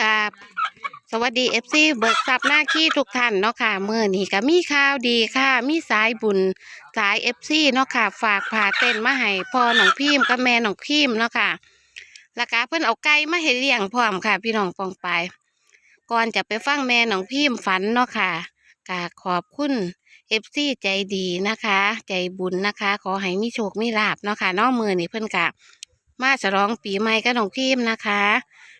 กับสวัสดีเอฟซีเบิกทรัพย์หน้าขี้ทุกท่านเนาะค่ะเมื่อนี้ก็มีข่าวดีค่ะ มีสายบุญสายเอฟซีเนาะค่ะ ฝากผ่าเต้นมาให้พ่อหนองพิมกับแม่หนองพิมเนาะค่ะแล้วก็เพิ่นเอาไก่มาให้เลี้ยงพร้อมค่ะ พี่น้องปองไป ก่อนจะไปฟังแม่หนองพิมฝันเนาะค่ะก็ขอบคุณเอฟซีใจดีนะคะ ใจบุญนะคะ ขอให้มีโชคมีลาบเนาะค่ะนอกมือนี้เพิ่นกะมาฉลองปีใหม่กับหนองพิมนะคะ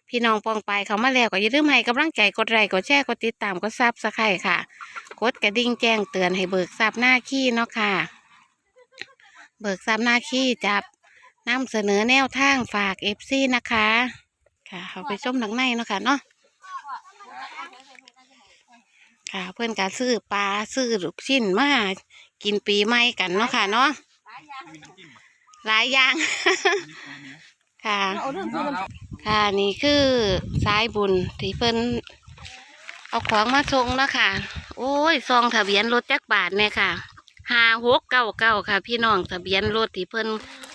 พี่น้องปองไปเขามาแล้วก็อย่าลืมให้กำลังใจกดไลค์กดแชร์กดติดตามกดซับสไครต์ค่ะ กดกระดิ่งแจ้งเตือนให้เบิกทรัพย์หน้าขี้เนาะค่ะ เบิกทรัพย์หน้าขี้จับนำเสนอแนวทางฝากเอฟซีนะคะ ค่ะเขาไปชมหนังในเนาะค่ะเนาะค่ะเพื่อนการซื้อปลาซื้อลูกชิ้นมากินปีใหม่กันเนาะค่ะเนาะหลายอย่าง ค่ะ ค่ะนี่คือสายบุญที่เพิ่นเอาของมาส่งเนาะค่ะ โอ้ยซองทะเบียนรถจักบาทเนี่ยค่ะห้าหกเก้าเก้าค่ะ พี่น้องทะเบียนรถที่เพิ่น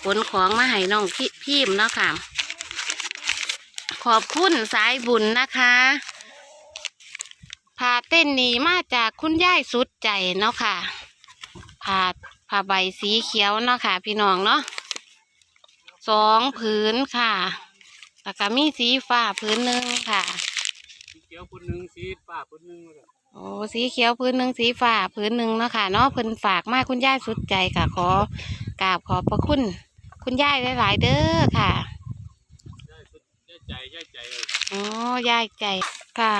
ขนของมาให้น้องพี่พิมพ์เนาะค่ะ ขอบคุณสายบุญนะคะพาเต้นนี้มาจากคุณยายสุดใจเนาะค่ะผาผ้าใบสีเขียวเนาะค่ะ พี่น้องเนาะสองผืนค่ะ แล้วก็มีสีฟ้าพื้นหนึ่งค่ะสีเขียวคนหนึ่งสีฟ้าคนหนึ่งแล้วก็โอ้สีเขียวพื้นหนึ่งสีฟ้าพื้นหนึ่งเนาะค่ะเนาะเพิ่นฝากมาคุณยายสุดใจค่ะขอกราบขอบพระคุณ คุณยายหลายๆเด้อค่ะย่ายสุดย่ายใจย่ายใจเอออ๋อยายใจค่ะ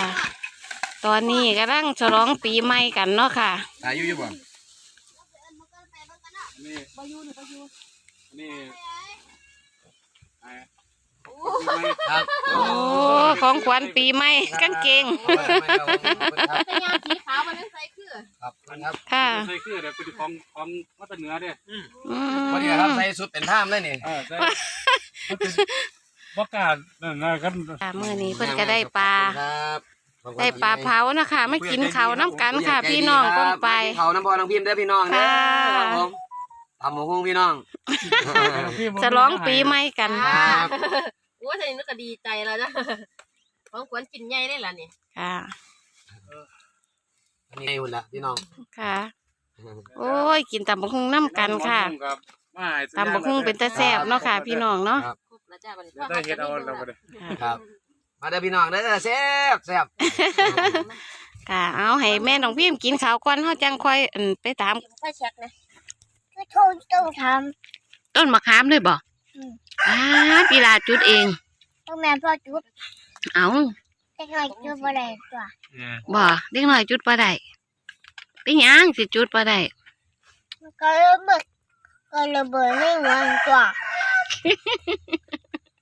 ตอนนี้กำลังฉลองปีใหม่กันเนาะค่ะอายุอยู่บ่อันนี้อันนี้ไอ้ปีใหม่ ครับโอ้ของขวัญปีใหม่กางเกงแต่ยางสีขาวมันนั่นใส่คือครับครับค่ะใส่คือเดี๋ยวเป็นของของวัดเหนือเด้ออืวันนี้ครับใส่สุดเป็นท่ามเลยนี่เออใส่มันเป็นประกาศนั่นนะครับค่ะมื่อนี้เพิ่นก็ได้ปลา ครับได้ปลาเผานะคะไม่กินเขาวน้ำกันค่ะ พี่น้องป้องไปเขาน้ำพอน้องพิมพ์เด้อพี่น้องเด้อค่ะ ครับผมทำหมูหุ้งพี่น้องฉลองปีใหม่กัน ครับ โอ้ยทีนี้นึกก็ดีใจแล้วนะของขวัญกินใหญ่ได้ล่ะนี่ค่ะนี่หุ่นละพี่น้องค่ะ โอ้ย กินตำบักหุ่งน้ำกันค่ะรับมาให้สัญญาณตำบักหุ่งเป็นตาแซ่บเนาะค่ะ พี่น้องเนาะครับครบแล้วจ้าบัดนี้เดี๋ยวได้เฮ็ดเอาเราก็ได้ครับ มาเด้อพี่น้องเด้อแซ่บแซ่บค่ะ เอาให้แม่น้องพิมกินข้าวก่อนเฮาจังค่อยอั่นไปตามไฟแช็กนะก็โทษต้องทต้นมะขามเลยบ่ อืมอ่าปีลาจุดเองำต้องแม่พ่อจุดเอาแต่หน่อยจุดอะไรตัวบ่เด็กน้อยจุดบ่ได้เป็นหยังสิจุดบ่ได้ก็ระเบิดก็ระเบิดไม่เหมือนตัว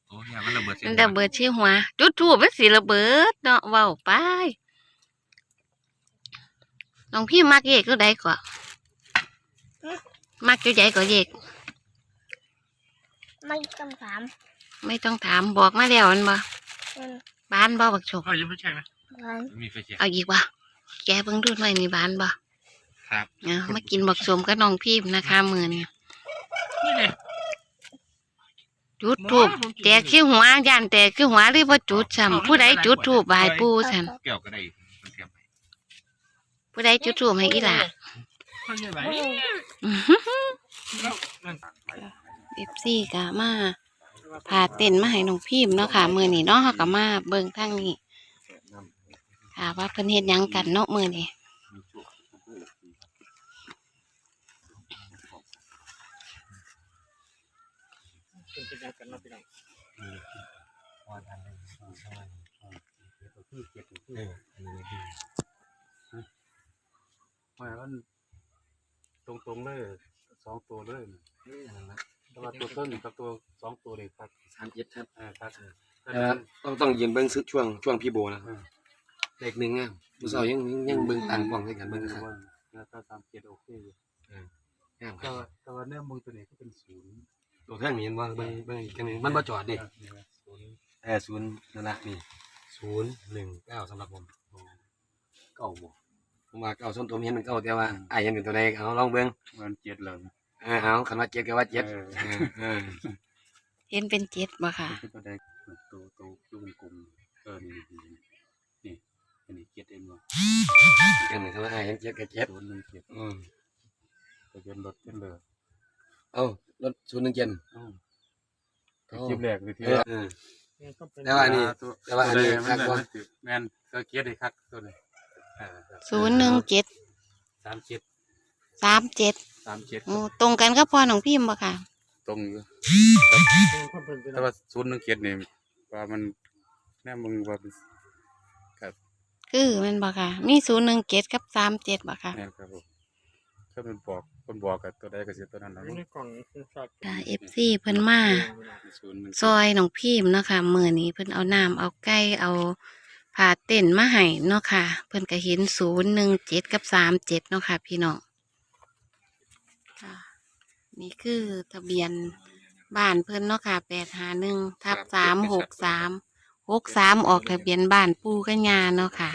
โอ้ยมันระเบิดมันระเบิดที่หัวจุดทูบมันสิระเบิดเนาะเว้าไปน้องพี่มักเยกก็ได้ก่อมักอยู่ใหญ่ก็เยก ไม่ต้องถามไม่ต้องถามบอกมาแล้วมันบ่อืมบ้านบ่บักโชคเอายังไม่ใช่ไหมมันมีไฟเสียเอาอีกวะแกเพิ่งดูดไว้ในบ้านบ่ครับ เอามากินบักสมกับน้องพิมพ์นะคะมือนี้นี่เลย จุดทูบแต่ขี้หัวย่านแต่ขี้หัวหรือว่าจุดซ้ำผู้ใดจุดทูบบายปูฉันเกี่ยวก็ได้มันเทียมไปผู้ใดจุดทูบให้อีหล่ะคนใหญ่ไหม เอฟซีกะมาพาเต้นมาให้น้องพิมพ์เนาะค่ะ มือนี้เนาะเขาก็มาเบิ่งทางนี้ค่ะว่าเพิ่นเฮ็ดหยังกันเนาะมือนี้เป็นเป็นยังกันเนาะพี่น้องมามันตรงๆเลยสองตัวเลย แต่ว่าตัวต้นกับตัวสองตัวเลยครับสามเจ็ดครับอ่าครับต้องต้องยืนเบิ้งซึช่วงช่วงพี่โบนะเลขหนึ่งอะผู้สาวยังยังเบิ้งต่างกล่องด้วยกันเบิ้งครับแล้วถ้าสามเจ็ดโอเคอยู่งามคแต่รับว่าแต่ว่าเนี่ยมือตัวนี้ก็เป็นศูนย์ตัวเครื่องนี้มันเบิ้งเบิ้งกันนี่มันบ่จอดดิศูนย์เออศูนย์นั่นนะนี่ศูนย์หนึ่งเก้าสำหรับผมเก้าบ่ผมว่าเก้าส้นตัวมีเห็นเป็นเก้าแต่ว่าไอ้ายเห็นเป็นตัวใดเอาลองเบิ้งมันเจ็ดแล้วนะ เออเอาคันว่าเจ็ดก็ว่าเจ็ดเออเออ เออเห็นเป็นเจ็ดบ่ค่ะ เป็นตัวใดตัวตัวตัวกลมๆเออนี่กันทำไมอ้ายเห็นเจ็ดกับเจ็ดศูนย์หนึ่งเจ็ดอืมทะเบียนรถเช่นเลยเอ้ารถศูนย์หนึ่งเจ็ดอ้าวคลิปแรกเลยที่เออว่าเออ แต่ว่าอันนี้ ตัวแต่ว่าอันนี้ตัวใดคักกว่ามันสิแม่นก็เกียรติคักตัวนี้อ่าศูนย์หนึ่งเจ็ดสามเจ็ด สามเจ็ดสามเจ็ดโอ้ตรงกันก็พอน้องพิมพ์บ่ค่ะ ตรงอยู่แต่ว่าศูนย์หนึ่งเจ็ดนี่ว่ามันแน่มึงว่าเป็นคือแมันบ่ค่ะ มีศูนย์หนึ่งเจ็ดกับสามเจ็ดบ่ค่ะแน่ครับผมถ้ามันบอกคนบอกกับตัวใดก็สิตัวนั้นนะค่ะเอฟซีเพิ่นมาศูนย์หนึ่งซอยน้องพิมพ์เนาะค่ะมื้อนี้เพิ่นเอาน้ำเอาไก่เอาผ้าเต้นมาให้เนาะค่ะ เพิ่นก็เห็นศูนย์หนึ่งเจ็ดกับสามเจ็ดเนาะค่ะ พี่น้องค่ะ นี่คือทะเบียนบ้านเพิ่นเนาะค่ะแปดหาหนึ่งทับสามหกสามหกสามออกทะเบียนบ้านปูกัญญาเนาะค่ะ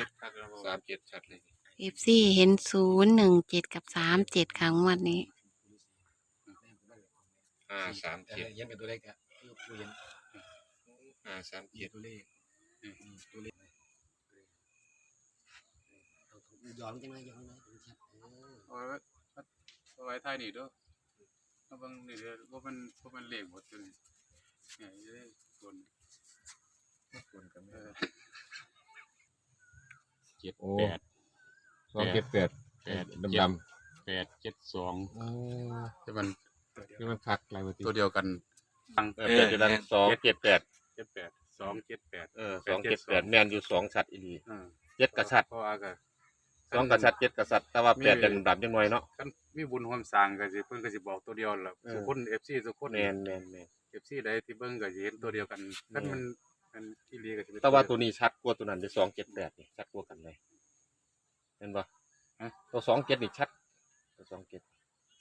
สามเจ็ดชัดเลยเอฟซีเห็นศูนย์หนึ่งเจ็ดกับสามเจ็ดครั้งวันนี้ห้าสามแต่เจ็ดเห็นเป็นตัวเลขอะผู้เห็นห้าสามเห็เจ็นดตัวเลขอืมตัวเลขย้อนจังเลยย้อนเลยชัดเออเอาไว้เอาไว้ท้ายนี่เด้วย เอาเบางนี่เด้อว่ามันว่ามันเลขหมดตัวนี้เนี่ยจะได้คนคนกันเออเจ็ดโอ้แปดสองเจ็ดแปดแปดดำเจ็ดดแปดเจ็ดสองำโอ้แต่มันนี่มันคักอะไรวะติตัวเดียวกันฟังเออแปดจุดนั้นสองเจ็ดแปดเจ็ดแปดสองเจ็ดแปดเออสองเจ็ดแปดแมนอยู่สองสัตว์อีหลีอ่าเจ็ดกษัตริย์เพราะว่าก็สองกษัตริย์เจ็ดกษัตริย์แต่ว่าแปดยังดำยังน้อยเนาะคัน มีบุญความสร้างก็สิเพิ่นก็สิบอกตัวเดียวล่ะเออ ทุกคน FC ทุกคน แมนแมนแมน FC ใดที่เบิ่งก็สิเห็นตัวเดียวกันคันมันมันที่ลีก็สิเป็น แต่ว่าตัวนี้ชัดกว่าตัวนั้นจะสองเจ็ดแปดนี่ชัดกว่ากันเลยเห็นปะตัวสองเจ็ดนี่ชัด ตัวสองเจ็ด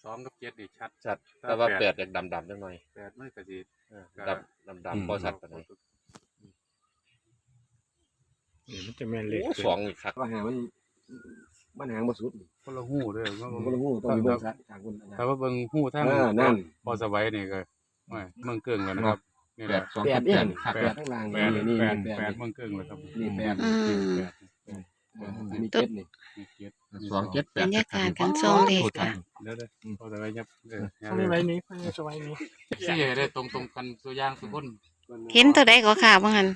สองกับเจ็ดนี่ชัด ชัดแต่ว่าแปดยังดำดำยังน้อยแปดมันก็สิเออดำดำดำพอชัดกันเลยนี่มันจะแม่นเลขโอ้สองนี่คักว่าหางมัน มันหางบ่สุดคนละหูเด้อว่าผมก็รู้ต้องมีเบิ่งชัดทางคุณอาจารถ้าย์ว่าเบิ่งหูทางเออนั่นพอสบายนี่ก็ไม่เมืองเกิงแล้วนะครับนี่แหแปละ ดสองแปเจ็ดดเนี่แปยดขาแปดข้างล่างแปนี่ดนี่แปดแปดแปดเมืองเกิงเลยครับนี่แปด อืม แปดอันนี้เจ็ดนี่นี่เจ็ดสองเจ็ดแปบรดรยากาศการส่องเลขค่ะ เดี๋ยวเด้อพอสบายยับเออเขาไม่ไว้นี้เขาไม่ไว้นี้สี่ได้ตรงตรงกันตัวอย่างทุกคนเห็นตัวใดก็ค่ะว่างั้น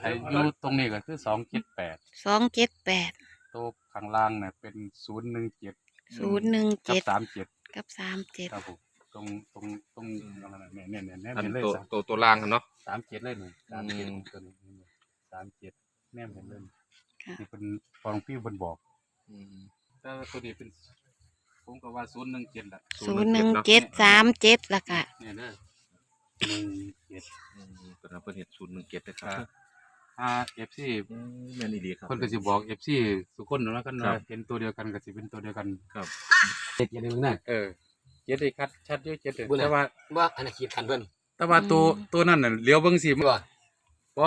ไอ้อยู่ตรงนี้ก็คือสองเจ็ดแปดสองเจ็ดแปด ตัวข้างล่างเนี่ยเป็นศูนย์หนึ่งเจ็ดศูนย์หนึ่งกับเจ็ดสามเจ็ดกับสามเจ็ดครับผมตรงตรงตรงอะไรเนี่ยเนี่ยเนี่ยเนี่ยอันเห็นเลยตัวสามตัวตัวล่างกันเนาะ สามเจ็ดเลยหนึ่งสามเจ็ดอืม ตัวนี้สามเจ็ดแน่เห็นเลยค่ะนี่เป็นฟองพี่บนบอกแต่ตัวนี้เป็นผมก็ว่าศูนย์หนึ่งเจ็ดแหละศูนย์หนึ่งเจ็ดสามเจ็ดละค่ะเนี่ยเด้อหนึ่งเจ็ดตัวนั้นเป็นเหตุศูนย์หนึ่งเจ็ดนะคถ้ารับ ถ้าเอฟซีแม่นอีหลีครับ คนก็สิบอกเอฟซีทุกคนนะกันครัว่าบเห็นตัวเดียวกันก็สิเป็นตัวเดียวกันเจ็ดอย่างนี้มึงน่ะเออเจ็ดได้คัดชัดเยอะเจ็ดเลยบุญน่ะแต่ว่าว่าอันนั้นขีดคันเพิ่นแต่ว่าตัวอืมตัวนั่นน่ะเลี้ยวเบิ่งสิบ่บ่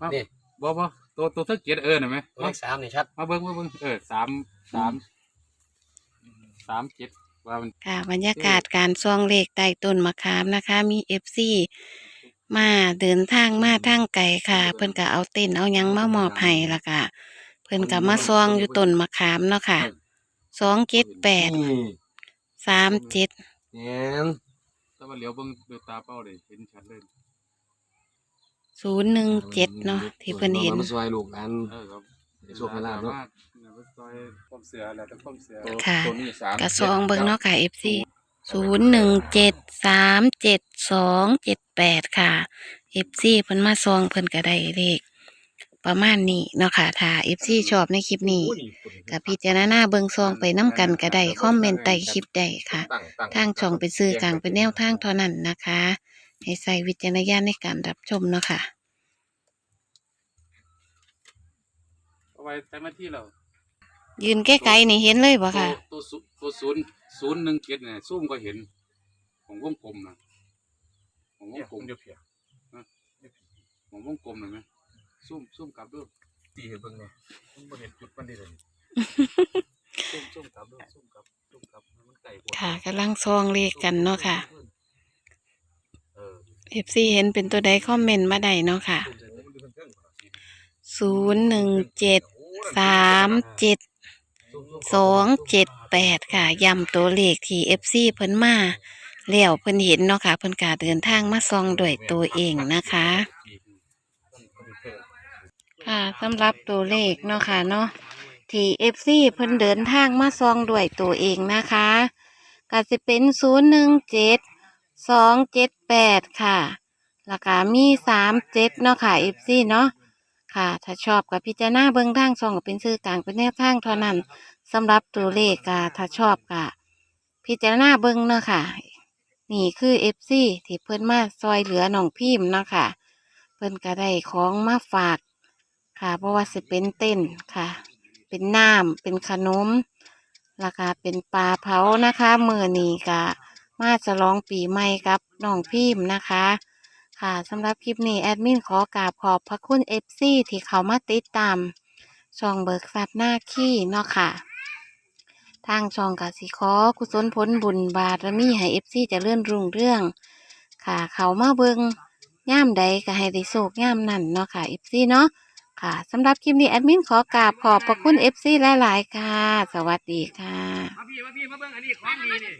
บ่นี่บ่บ่ตัวตัวเท่าเจ็ดเออน่ะไหมตัวเลขสามนี่ชัด มาเบิ่งมาเบิ่งเออสามสามสามเจ็ดว่ามัน ค่ะบรรยากาศการส่องเลขใต้ต้นมะขามนะคะ มีเอฟซี มาเดินทางมาทางไกลค่ะ เพิ่นก็เอาเต้นเอาหยังมามอบให้ละค่ะเพิ่นก็มาส่องอยู่ต้นมะขามเนาะค่ะสองเจ็ดแปดนี่สามเจ็ดแม่นแต่ว่าเลี้ยวเบิ่งด้วยตาเปล่าเลยเห็นชัดเลย ศูนย์หนึ่งเจ็ดเนาะที่เพิ่นเห็น มาซอยลูกหลาน เออครับได้โชคได้ลาภเนาะเนี่ยมันซอยความเสือแล้วแต่ความเสือ ค่ะ ตัวนี้สาม กระซองเบิ่งเนาะค่ะเอฟซี ศูนย์หนึ่งเจ็ดสามเจ็ดสองเจ็ดแปดค่ะเอฟซีเพิ่นมาซองเพิ่นก็ได้เลขประมาณนี้เนาะค่ะถ้าเอฟซีชอบในคลิปนี้กับพิจารณาเบิ่งซองไปน้ำกันก็ได้คอมเมนต์ใต้คลิปได้ค่ะ ทางช่องเป็นสื่อกลางเป็นแนวทางเท่านั้นนะคะ ให้ใส่วิจารณญาณในการรับชมเนาะค่ะ เอาไว้แต่มาที่เรา ยืนใกล้ๆนี่เห็นเลยบ่ค่ะ ตัวตัวศูตัวศูนย์ศูนย์หนึ่งเจ็ดเนี่ยซุ่มก็เห็น ของวงกลมนะของวงกลมเดียวเพียของวงกลมเลยไหมซุ่มซุ่มกลับด้วยตีเห็นเบิ่งเนี่ยมันบ่เห็นจุดมันดีเลยซุ่มซุ่มกลับด้วยซุ่มกลับซุ่มกลับมันไก่กว่าค่ะกำลังซองเลขกันเนาะค่ะเออเอฟซีเห็นเป็นตัวใดคอมเมนต์มาได้เนาะค่ะ ศูนย์หนึ่งเจ็ดสามเจ็ด สองเจ็ดแปดค่ะย้ำตัวเลขที่เอฟซีเพิ่นมาแล้วเพิ่นเห็นเนาะค่ะเพิ่นกาเดินทางมาซองด้วยตัวเองนะคะ ค่ะสำหรับตัวเลขเนาะค่ะเนาะที่เอฟซีเพิ่นเดินทางมาซองด้วยตัวเองนะคะก็จะเป็นศูนย์หนึ่งเจ็ดสองเจ็ดแปดค่ะแล้วก็มีสามเจ็ดเนาะค่ะเอฟซีเนาะค่ะ ถ้าชอบกับพิจารณาเบื้องทางซองก็เป็นชื่อกลางเป็นแนวทางเท่านั้น สำหรับตัวเลขก็ถ้าชอบก็พิจารณาเบื้องเนาะค่ะ นี่คือเอฟซีที่เพิ่นมาซอยเหลือน้องพิมพ์เนาะค่ะ เพิ่นก็ได้ของมาฝากค่ะ เพราะว่าสิเป็นเต้นค่ะ เป็นน้ำเป็นขนมราคาเป็นปลาเผานะคะมือนี้ก็มาจะลองปีใหม่กับน้องพิมพ์นะคะ ค่ะสำหรับคลิปนี้แอดมินขอกราบขอบพระคุณเอฟซีที่เขามาติดตามช่องเบิกทรัพย์หน้าขี้เนาะค่ะ ทางช่องกสิขอกุศลผลบุญบารมีให้เอฟซีจะเลื่อนรุ่งเรื่อง ค่ะ เขามาเบิงย่ามใดก็ให้ได้โศกย่ามนั่นเนาะค่ะเอฟซีเนาะค่ะสำหรับคลิปนี้แอดมินขอกราบขอบพระคุณ FC หลายๆค่ะ สวัสดีค่ะ มาพี่มาพี่มาเบิ่งอันนี้ของดีนี่